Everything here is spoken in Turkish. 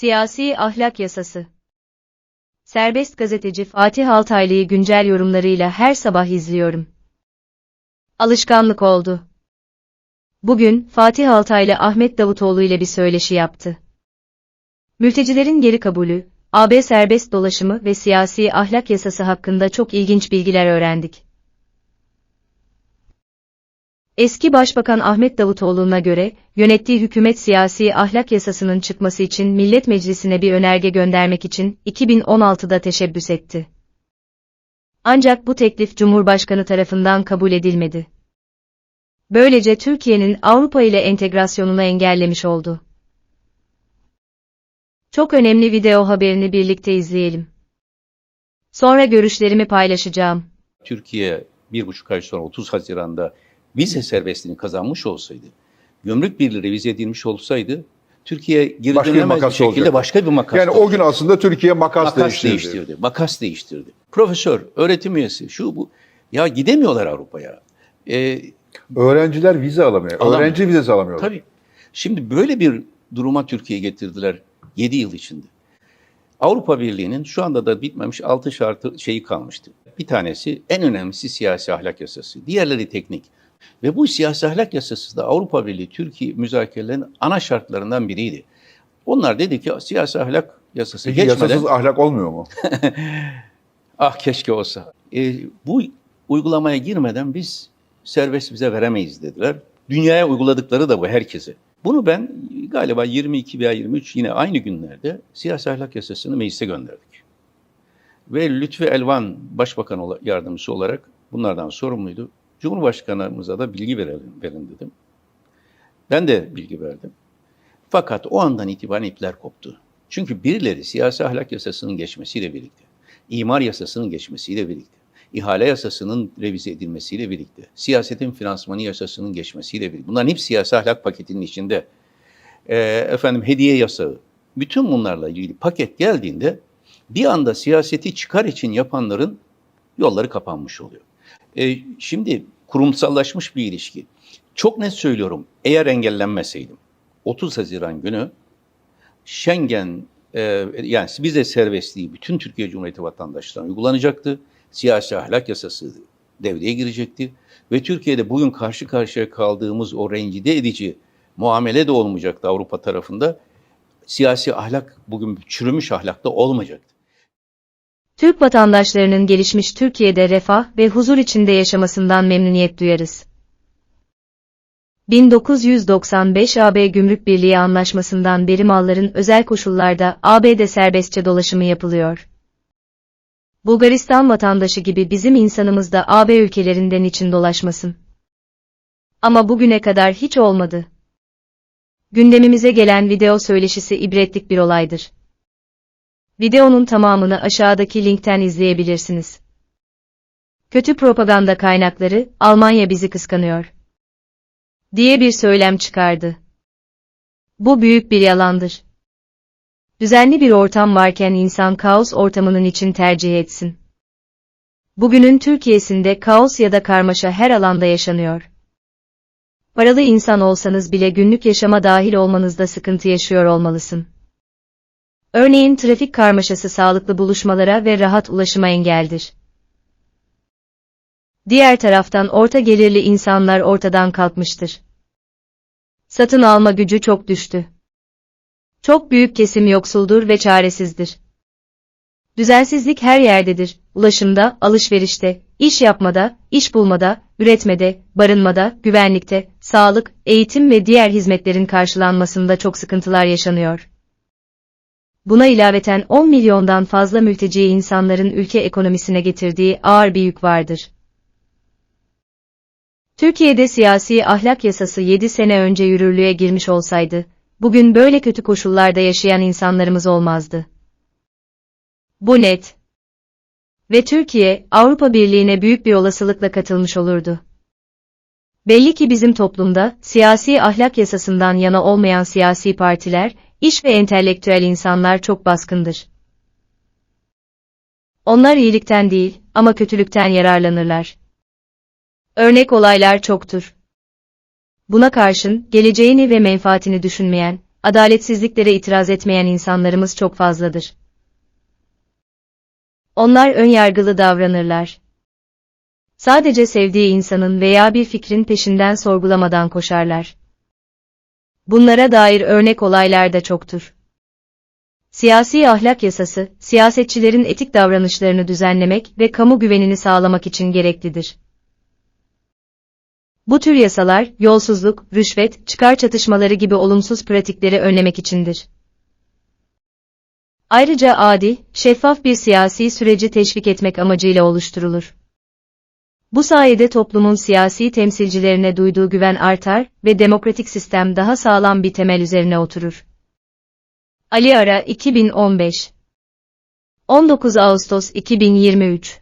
Siyasi ahlak yasası. Serbest gazeteci Fatih Altaylı'yı güncel yorumlarıyla her sabah izliyorum. Alışkanlık oldu. Bugün Fatih Altaylı Ahmet Davutoğlu ile bir söyleşi yaptı. Mültecilerin geri kabulü, AB serbest dolaşımı ve siyasi ahlak yasası hakkında çok ilginç bilgiler öğrendik. Eski Başbakan Ahmet Davutoğlu'na göre, yönettiği hükümet siyasi ahlak yasasının çıkması için Millet Meclisi'ne bir önerge göndermek için 2016'da teşebbüs etti. Ancak bu teklif Cumhurbaşkanı tarafından kabul edilmedi. Böylece Türkiye'nin Avrupa ile entegrasyonunu engellemiş oldu. Çok önemli video haberini birlikte izleyelim. Sonra görüşlerimi paylaşacağım. Türkiye bir buçuk ay sonra 30 Haziran'da vize serbestliğini kazanmış olsaydı, gümrük birliği revize edilmiş olsaydı, Türkiye geri Başka bir dönemez bir makas şekilde olacaktı. başka bir makas Yani o gün aslında Türkiye makas, makas değiştirdi. değiştirdi. Makas değiştirdi. Profesör, öğretim üyesi, şu bu. Ya gidemiyorlar Avrupa'ya. Ee, Öğrenciler vize alamıyor. Alamıyor. Öğrenci vizesi alamıyorlar. Tabii. Şimdi böyle bir duruma Türkiye'ye getirdiler 7 yıl içinde. Avrupa Birliği'nin şu anda da bitmemiş 6 şartı şeyi kalmıştı. Bir tanesi en önemlisi siyasi ahlak yasası. Diğerleri teknik. Ve bu siyasi ahlak yasası da Avrupa Birliği Türkiye müzakerelerinin ana şartlarından biriydi. Onlar dedi ki siyasi ahlak yasası Peki geçmeden yasasız ahlak olmuyor mu? ah keşke olsa. E, bu uygulamaya girmeden biz serbest bize veremeyiz dediler. Dünyaya uyguladıkları da bu herkese. Bunu ben galiba 22 veya 23 yine aynı günlerde siyasi ahlak yasasını meclise gönderdik. Ve Lütfi Elvan başbakan yardımcısı olarak bunlardan sorumluydu. Cumhurbaşkanımıza da bilgi verelim, verin dedim. Ben de bilgi verdim. Fakat o andan itibaren ipler koptu. Çünkü birileri siyasi ahlak yasasının geçmesiyle birlikte, imar yasasının geçmesiyle birlikte, ihale yasasının revize edilmesiyle birlikte, siyasetin finansmanı yasasının geçmesiyle birlikte, bunların hep siyasi ahlak paketinin içinde, Ee, efendim hediye yasağı, bütün bunlarla ilgili paket geldiğinde bir anda siyaseti çıkar için yapanların yolları kapanmış oluyor. Ee, şimdi kurumsallaşmış bir ilişki. Çok net söylüyorum, eğer engellenmeseydim, 30 Haziran günü Schengen e, yani vize serbestliği bütün Türkiye Cumhuriyeti vatandaşlarına uygulanacaktı. Siyasi ahlak yasası devreye girecekti. Ve Türkiye'de bugün karşı karşıya kaldığımız o rencide edici muamele de olmayacaktı Avrupa tarafında. Siyasi ahlak bugün çürümüş ahlakta olmayacaktı. Türk vatandaşlarının gelişmiş Türkiye'de refah ve huzur içinde yaşamasından memnuniyet duyarız. 1995 AB Gümrük Birliği Anlaşması'ndan beri malların özel koşullarda AB'de serbestçe dolaşımı yapılıyor. Bulgaristan vatandaşı gibi bizim insanımız da AB ülkelerinden için dolaşmasın. Ama bugüne kadar hiç olmadı. Gündemimize gelen video söyleşisi ibretlik bir olaydır. Videonun tamamını aşağıdaki linkten izleyebilirsiniz. Kötü propaganda kaynakları, Almanya bizi kıskanıyor. diye bir söylem çıkardı. Bu büyük bir yalandır. Düzenli bir ortam varken insan kaos ortamının için tercih etsin. Bugünün Türkiye'sinde kaos ya da karmaşa her alanda yaşanıyor. Paralı insan olsanız bile günlük yaşama dahil olmanızda sıkıntı yaşıyor olmalısın. Örneğin trafik karmaşası sağlıklı buluşmalara ve rahat ulaşıma engeldir. Diğer taraftan orta gelirli insanlar ortadan kalkmıştır. Satın alma gücü çok düştü. Çok büyük kesim yoksuldur ve çaresizdir. Düzensizlik her yerdedir. Ulaşımda, alışverişte, iş yapmada, iş bulmada, üretmede, barınmada, güvenlikte, sağlık, eğitim ve diğer hizmetlerin karşılanmasında çok sıkıntılar yaşanıyor. Buna ilaveten 10 milyondan fazla mülteci insanların ülke ekonomisine getirdiği ağır bir yük vardır. Türkiye'de siyasi ahlak yasası 7 sene önce yürürlüğe girmiş olsaydı, bugün böyle kötü koşullarda yaşayan insanlarımız olmazdı. Bu net. Ve Türkiye, Avrupa Birliği'ne büyük bir olasılıkla katılmış olurdu. Belli ki bizim toplumda, siyasi ahlak yasasından yana olmayan siyasi partiler, iş ve entelektüel insanlar çok baskındır. Onlar iyilikten değil, ama kötülükten yararlanırlar. Örnek olaylar çoktur. Buna karşın, geleceğini ve menfaatini düşünmeyen, adaletsizliklere itiraz etmeyen insanlarımız çok fazladır. Onlar önyargılı davranırlar. Sadece sevdiği insanın veya bir fikrin peşinden sorgulamadan koşarlar. Bunlara dair örnek olaylar da çoktur. Siyasi ahlak yasası, siyasetçilerin etik davranışlarını düzenlemek ve kamu güvenini sağlamak için gereklidir. Bu tür yasalar, yolsuzluk, rüşvet, çıkar çatışmaları gibi olumsuz pratikleri önlemek içindir. Ayrıca adil, şeffaf bir siyasi süreci teşvik etmek amacıyla oluşturulur. Bu sayede toplumun siyasi temsilcilerine duyduğu güven artar ve demokratik sistem daha sağlam bir temel üzerine oturur. Ali Ara 2015 19 Ağustos 2023